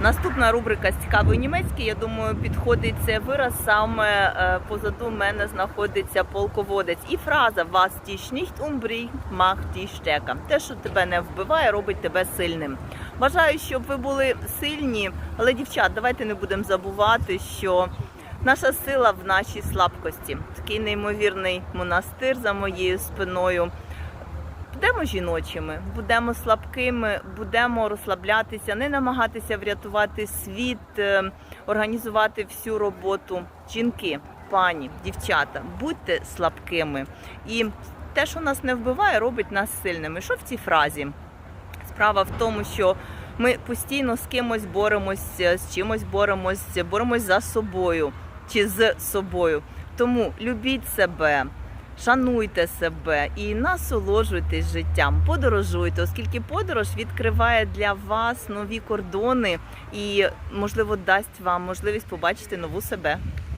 Наступна рубрика з цікавої німецької, я думаю, підходить цей вираз. Саме е, позаду мене знаходиться полководець. І фраза «Was dich nicht umbringt, macht dich stärker». Те, що тебе не вбиває, робить тебе сильним. Бажаю, щоб ви були сильні, але дівчат, давайте не будемо забувати, що наша сила в нашій слабкості. Такий неймовірний монастир за моєю спиною. Будемо жіночими, будемо слабкими, будемо розслаблятися, не намагатися врятувати світ, е, організувати всю роботу. Жінки, пані, дівчата, будьте слабкими. І те, що нас не вбиває, робить нас сильними. Що в цій фразі? Справа в тому, що ми постійно з кимось боремося, з чимось боремось, боремось за собою чи з собою. Тому любіть себе. Шануйте себе і насолоджуйтесь життям, подорожуйте, оскільки подорож відкриває для вас нові кордони і, можливо, дасть вам можливість побачити нову себе.